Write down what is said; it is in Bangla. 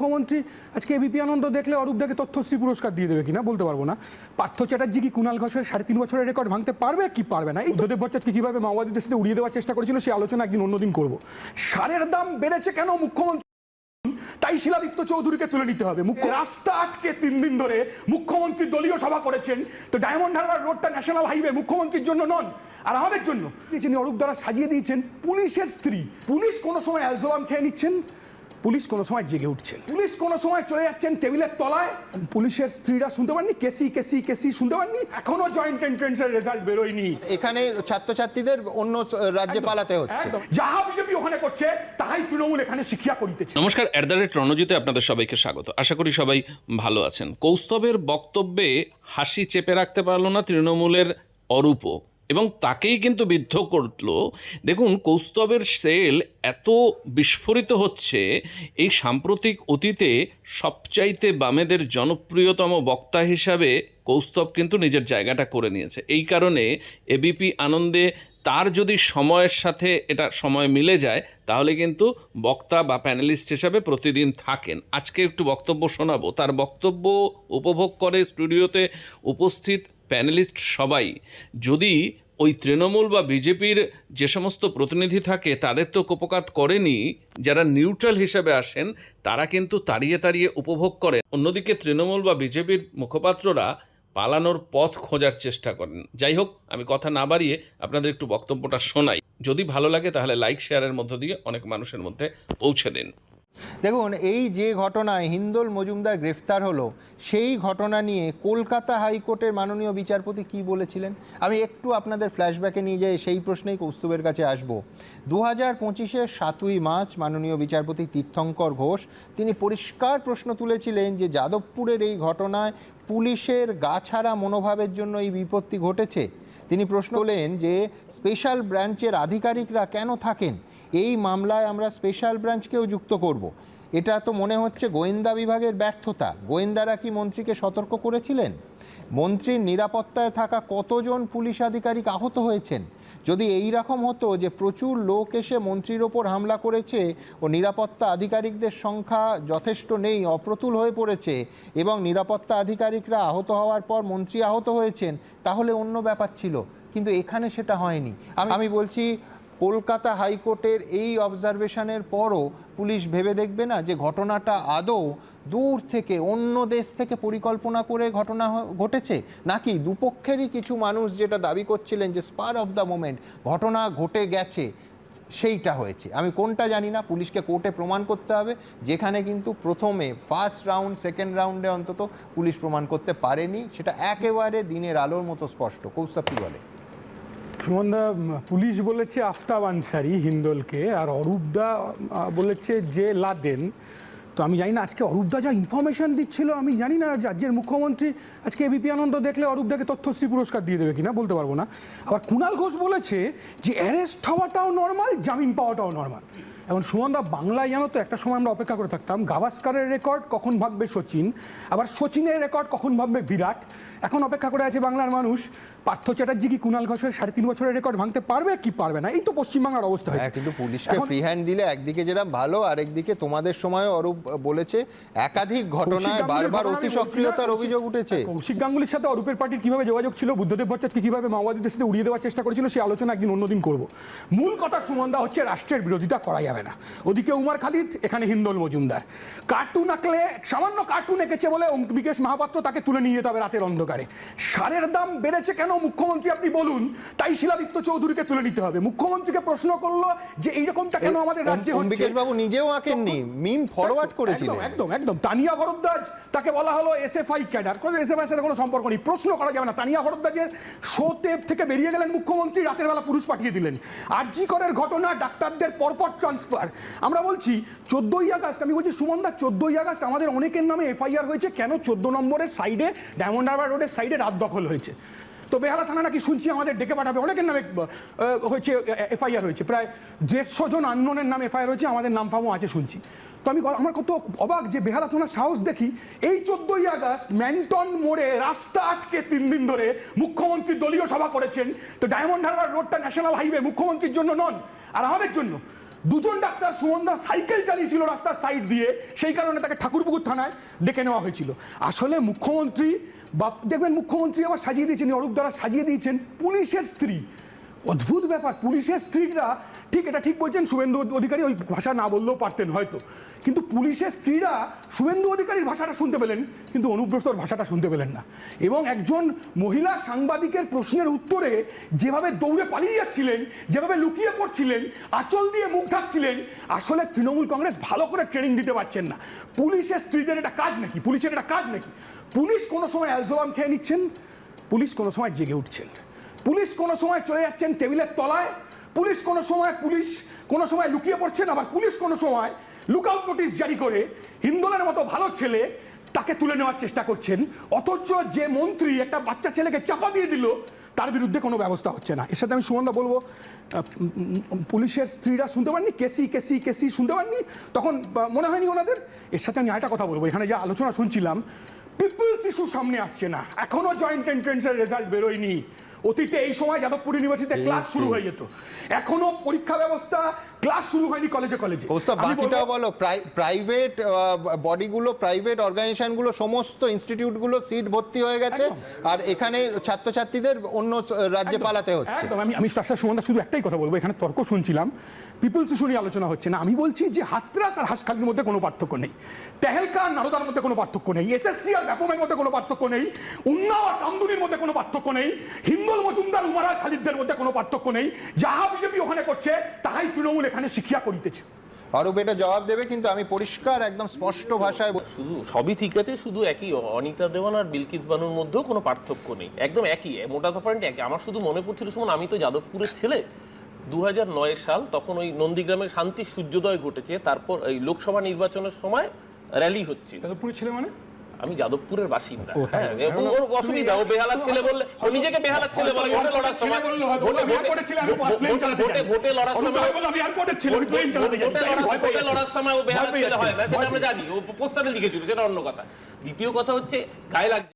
মুখ্যমন্ত্রী, আজকে এবিপি আনন্দ দেখলে অরূপদাকে তথ্যশ্রী পুরস্কার দিয়ে দেবে কিনা বলতে পারব না। পার্থ চ্যাটার্জি কি কুণাল ঘোষের সাড়ে তিন বছরের রেকর্ড ভাঙতে পারবে কি পারবে না? এই বুদ্ধদেব ভট্টাচার্য কীভাবে মাওবাদীদের সাথে উড়িয়ে দেওয়ার চেষ্টা করেছিল সেই আলোচনা একদিন অন্যদিন করব। সারের দাম বেড়েছে কেন মুখ্যমন্ত্রী? তাই শিলাদিত্য চৌধুরীকে তুলে নিতে হবে। মুখ্য রাস্তা আটকে তিন দিন ধরে মুখ্যমন্ত্রী দলীয় সভা করেছেন, তো ডায়মন্ড হারবার রোডটা ন্যাশনাল হাইওয়ে মুখ্যমন্ত্রীর জন্য নন, আর আমাদের জন্য। যিনি অরূপ দ্বারা সাজিয়ে দিয়েছেন, পুলিশের স্ত্রী। পুলিশ কোনো সময় অ্যালজোলাম খেয়ে নিচ্ছেন? পুলিশ কোনো সময় জেগে উঠছেন। পুলিশ কোনো সময় চলে যাচ্ছেন টেবিলের তলায়। পুলিশের স্ত্রীরা শুনতে পাননি কেসি কেসি কেসি শুনতে পাননি এখনও জয়েন্ট এন্ট্রেন্সের রেজাল্ট বেরোয়নি। এখানে ছাত্রছাত্রীদের অন্য রাজ্যে পালাতে হচ্ছে। একদম। যাহা বিজেপি ওখানে করছে তাহাই তৃণমূল এখানে শিক্ষা করিতেছে। নমস্কার অ্যাট দ্য রেট রণজিতে আপনাদের সবাইকে স্বাগত। আশা করি সবাই ভালো আছেন। কৌস্তবের বক্তব্যে হাসি চেপে রাখতে পারল না তৃণমূলের অরূপ এবং তাকেই কিন্তু বিদ্ধ করল। দেখুন, কৌস্তবের সেল এত বিস্ফোরিত হচ্ছে, এই সাম্প্রতিক অতীতে সবচাইতে বামেদের জনপ্রিয়তম বক্তা হিসাবে কৌস্তব কিন্তু নিজের জায়গাটা করে নিয়েছে। এই কারণে এবিপি আনন্দে তার যদি সময়ের সাথে এটা সময় মিলে যায়, তাহলে কিন্তু বক্তা বা প্যানেলিস্ট হিসাবে প্রতিদিন থাকেন। আজকে একটু বক্তব্য শোনাবো। তার বক্তব্য উপভোগ করে স্টুডিওতে উপস্থিত প্যানেলিস্ট সবাই। যদি ওই তৃণমূল বা বিজেপির যে সমস্ত প্রতিনিধি থাকে, তাদের তো কোপকাত করেনি, যারা নিউট্রাল হিসেবে আসেন, তারা কিন্তু তাড়িয়ে তাড়িয়ে উপভোগ করে অন্যদিকে তৃণমূল বা বিজেপির মুখপাত্ররা পালানোর পথ খোঁজার চেষ্টা করেন। যাই হোক, আমি কথা না বাড়িয়ে আপনাদের একটু বক্তব্যটা শোনাই। যদি ভালো লাগে, তাহলে লাইক, শেয়ারের মধ্য দিয়ে অনেক মানুষের মধ্যে পৌঁছে দিন। দেখুন, এই যে ঘটনায় হিন্দোল মজুমদার গ্রেফতার হলো, সেই ঘটনা নিয়ে কলকাতা হাইকোর্টের মাননীয় বিচারপতি কি বলেছিলেন? আমি একটু আপনাদের ফ্ল্যাশব্যাকে নিয়ে যাই, সেই প্রশ্নেই কৌস্তুভের কাছে আসব। দু হাজার পঁচিশের সাতই মার্চ মাননীয় বিচারপতি তীর্থঙ্কর ঘোষ, তিনি পরিষ্কার প্রশ্ন তুলেছিলেন যে যাদবপুরের এই ঘটনায় পুলিশের গাছাড়া মনোভাবের জন্য এই বিপত্তি ঘটেছে। তিনি প্রশ্ন তোলেন যে স্পেশাল ব্রাঞ্চের আধিকারিকরা কেন থাকেন? এই মামলায় আমরা স্পেশাল ব্রাঞ্চকেও যুক্ত করব। এটা তো মনে হচ্ছে গোয়েন্দা বিভাগের ব্যর্থতা। গোয়েন্দারা কি মন্ত্রীকে সতর্ক করেছিলেন? মন্ত্রীর নিরাপত্তায় থাকা কতজন পুলিশ আধিকারিক আহত হয়েছেন? যদি এই রকম হতো যে প্রচুর লোক এসে মন্ত্রীর ওপর হামলা করেছে ও নিরাপত্তা আধিকারিকদের সংখ্যা যথেষ্ট নেই, অপ্রতুল হয়ে পড়েছে এবং নিরাপত্তা আধিকারিকরা আহত হওয়ার পর মন্ত্রী আহত হয়েছেন, তাহলে অন্য ব্যাপার ছিল। কিন্তু এখানে সেটা হয়নি। আমি বলছি কলকাতা হাইকোর্টের এই অবজারভেশনের পরও পুলিশ ভেবে দেখবে না যে ঘটনাটা আদৌ দূর থেকে অন্য দেশ থেকে পরিকল্পনা করে ঘটনা ঘটেছে? নাকি দুপক্ষেরই কিছু মানুষ যেটা দাবি করছিলেন যে স্পার অফ দ্য মোমেন্ট ঘটনা ঘটে গেছে, সেইটা হয়েছে। আমি কোনটা জানি না, পুলিশকে কোর্টে প্রমাণ করতে হবে, যেখানে কিন্তু প্রথমে ফার্স্ট রাউন্ড সেকেন্ড রাউন্ডে অন্তত পুলিশ প্রমাণ করতে পারেনি, সেটা একেবারে দিনের আলোর মতো স্পষ্ট। কৌস্তব, কি বলে? সুমনদা পুলিশ বলেছে আফতাব আনসারি হিন্দলকে আর অরূপদা বলেছে যে লাদেন। তো আমি জানি না, আজকে অরূপদা যা ইনফরমেশন দিচ্ছিল, আমি জানি না রাজ্যের মুখ্যমন্ত্রী আজকে এবিপি আনন্দ দেখলে অরূপদাকে তথ্যশ্রী পুরস্কার দিয়ে দেবে কিনা, বলতে পারব না। আবার কুণাল ঘোষ বলেছে যে অ্যারেস্ট হওয়াটাও নর্মাল জামিন পাওয়াটাও নর্মাল এখন সুমনদা বাংলায় জানো তো একটা সময় আমরা অপেক্ষা করে থাকতাম গাভাস্কারের রেকর্ড কখন ভাববে সচিন? আবার সচিনের রেকর্ড কখন ভাববে বিরাট? এখন অপেক্ষা করে আছে বাংলার মানুষ পার্থ চ্যাটার্জি কি কুণাল ঘোষের সাড়ে তিন বছরের রেকর্ড ভাঙতে পারবে কি পারবে না? এই তো পশ্চিমবাংলার অবস্থা হ্যাঁ হয়েছে। কিন্তু পুলিশকে ফ্রি হ্যান্ড দিলে একদিকে যেটা ভালো আরেকদিকে তোমাদের সময় অরূপ বলেছে একাধিক ঘটনায় বারবার অতি সক্রিয়তার অভিযোগ উঠেছে। কৌশিক গাঙ্গুলির সাথে অরূপের পার্টির কীভাবে যোগাযোগ ছিল বুদ্ধদেব ভট্টাচার্যকে কীভাবে মাওবাদীদের সাথে উড়িয়ে দেওয়ার চেষ্টা করেছিল সেই আলোচনা একদিন অন্যদিন করব। মূল কথা সুমনদা হচ্ছে রাষ্ট্রের বিরোধিতা করা যাবে না। ওদিকে উমার খালিদ এখানে হিন্দোল মজুমদার। কার্টুন আঁকলে সামান্য কার্টুন এঁকেছে বলে অঙ্কিকেশ মহাপাত্র তাকে তুলে নিয়ে যেতে হবে রাতের অন্ধকারে। সারের দাম বেড়েছে কেন? মুখ্যমন্ত্রী আপনি বলুন। তাই শিলাদিত্য চৌধুরীকে তুলে নিতে হবে। মুখ্যমন্ত্রীকে প্রশ্ন করল যে এইরকমটা কেন আমাদের রাজ্যে হচ্ছে? বাবু নিজেও আঁকেননি মিম ফরওয়ার্ড করেছিলেন। একদম একদম তানিয়া ভরদ্বাজ তাকে বলা হলো এসএফআই ক্যাডার। কোনো এসএফআই সাথে কোনো সম্পর্ক নেই। প্রশ্ন করা যাবে না। তানিয়া ভরদ্বাজের শোতে থেকে বেরিয়ে গেলেন মুখ্যমন্ত্রী রাতের বেলা পুরুষ পাঠিয়ে দিলেন। আরজি করের ঘটনা ডাক্তারদের পরপর ট্রান্সফার আমরা বলছি চোদ্দোই আগস্ট, আমি বলছি সুমনদা, চোদ্দোই আগস্ট আমাদের অনেকের নামে এফআইআর হয়েছে। কেন? চোদ্দ নম্বরের সাইডে ডায়মন্ড হারবার রোডের সাইডে রাত দখল হয়েছে। তো বেহালা থানা নাকি শুনছি আমাদের ডেকে পাঠাবে। অনেকের নামে হয়েছে এফআইআর হয়েছে। প্রায় দেড়শো জন আন্দোলনের নামে এফআইআর হয়েছে, আমাদের নাম ফামও আছে শুনছি। তো আমি আমার কত অবাক যে বেহালা থানার সাহস দেখি, এই চোদ্দই আগস্ট ম্যান্টন মোড়ে রাস্তা আটকে তিন দিন ধরে মুখ্যমন্ত্রী দলীয় সভা করেছেন। তো ডায়মন্ড হারবার রোডটা ন্যাশনাল হাইওয়ে মুখ্যমন্ত্রীর জন্য নন, আর আমাদের জন্য। দুজন ডাক্তার সুমন দাস সাইকেল চালিয়েছিল রাস্তার সাইড দিয়ে, সেই কারণে তাকে ঠাকুরপুকুর থানায় ডেকে নেওয়া হয়েছিল। আসলে মুখ্যমন্ত্রী বা, দেখবেন মুখ্যমন্ত্রী আবার সাজিয়ে দিয়েছেন, অরূপ দ্বারা সাজিয়ে দিয়েছেন। পুলিশের স্ত্রী অদ্ভুত ব্যাপার, পুলিশের স্ত্রীরা, ঠিক এটা ঠিক বলছেন শুভেন্দু অধিকারী, ওই ভাষা না বললেও পারতেন হয়তো। কিন্তু পুলিশের স্ত্রীরা শুভেন্দু অধিকারীর ভাষাটা শুনতে পেলেন, কিন্তু অনুব্রস্তর ভাষাটা শুনতে পেলেন না। এবং একজন মহিলা সাংবাদিকের প্রশ্নের উত্তরে যেভাবে দৌড়ে পালিয়ে যাচ্ছিলেন, যেভাবে লুকিয়ে পড়ছিলেন, আঁচল দিয়ে মুখ ঢাকছিলেন, আসলে তৃণমূল কংগ্রেস ভালো করে ট্রেনিং দিতে পারছেন না। পুলিশের স্ত্রীদের এটা কাজ নাকি? পুলিশের এটা কাজ নাকি? পুলিশ কোনো সময় অ্যালজোলাম খেয়ে নিচ্ছেন? পুলিশ কোনো সময় জেগে উঠছেন। পুলিশ কোনো সময় চলে যাচ্ছেন টেবিলের তলায়, পুলিশ কোনো সময় পুলিশ কোনো সময় লুকিয়ে পড়ছেন, আবার পুলিশ কোনো সময় লুকআউট নোটিশ জারি করে হিন্দোলের মতো ভালো ছেলে তাকে তুলে নেওয়ার চেষ্টা করছেন। অথচ যে মন্ত্রী একটা বাচ্চা ছেলেকে চাপা দিয়ে দিল, তার বিরুদ্ধে কোনো ব্যবস্থা হচ্ছে না। এর সাথে আমি সুমনদা বলব পুলিশের স্ত্রীরা শুনতে পাননি, কেসি কেসি কেসি শুনতে পাননি, তখন মনে হয়নি ওনাদের? এর সাথে আমি আরেকটা কথা বলব, এখানে যে আলোচনা শুনছিলাম, পিপলস ইস্যু সামনে আসছে না। এখনও জয়েন্ট এন্ট্রেন্সের রেজাল্ট বেরোয়নি। অতীতে এই সময় যাদবপুর ইউনিভার্সিটিতে ক্লাস শুরু হয়ে যেত। এখনও পরীক্ষা ব্যবস্থা ক্লাস শুরু হয়নি কলেজে কলেজে বাকিটাও বলো প্রাইভেট বডিগুলো প্রাইভেট অর্গানাইজেশনগুলো সমস্ত ইনস্টিটিউটগুলো সিট ভর্তি হয়ে গেছে। আর এখানে ছাত্রছাত্রীদের অন্য রাজ্যে পালাতে হচ্ছে। একদম। আমি আমি শাসা সুমনদা শুধু একটাই কথা বলব এখানে তর্ক শুনছিলাম। পিপলস ইস্যু নিয়ে আলোচনা হচ্ছে না। আমি বলছি যে হাতরাস আর হাসখালির মধ্যে কোনো পার্থক্য নেই। তেহেলকা আর নারদার মধ্যে কোনো পার্থক্য নেই। এসএসসি আর ব্যাপমের মধ্যে কোনো পার্থক্য নেই। উন্নাও আর কামদুনির মধ্যে কোনো পার্থক্য নেই। হিন্দল মজুমদার উমার আর খালিদদের মধ্যে কোনো পার্থক্য নেই। যাহা বিজেপি ওখানে করছে তাহাই তৃণমূল এখানে শিখিয়া করিতেছে। অরূপ এটা জবাব দেবে কিন্তু আমি পরিষ্কার একদম স্পষ্ট ভাষায় শুধু সবই ঠিক আছে শুধু একই অনিতা দেওয়ান আর বিলকিস বানুর মধ্যেও কোনো পার্থক্য নেই। একদম একই মোটা পয়েন্ট একই। আমার শুধু মনে পড়ছিল শুনুন আমি তো যাদবপুরের ছেলে। দু হাজার নয় সাল তখন ওই নন্দীগ্রামের শান্তি সূর্যোদয় ঘটেছে তারপর এই লোকসভা নির্বাচনের সময় র্যালি হচ্ছে যাদবপুরের ছেলে মানে? আমি যাদবপুরের বাসিন্দা? হ্যাঁ, এবং ওর অসুবিধা ও বেহালার ছেলে বললে ও নিজেকে বেহালার ছেলে বলে ভোটে লড়ার সময়। ভোটে- আমি ভোটে- লড়ার সময় প্লেন চালাতে ভোটে লড়ার- সময় ও বেহালার ভয় ছেলে হয় না সেটা আমরা জানি। ও পোস্টারে লিখেছিল সেটা অন্য কথা। দ্বিতীয় কথা হচ্ছে গায়ে লাগছে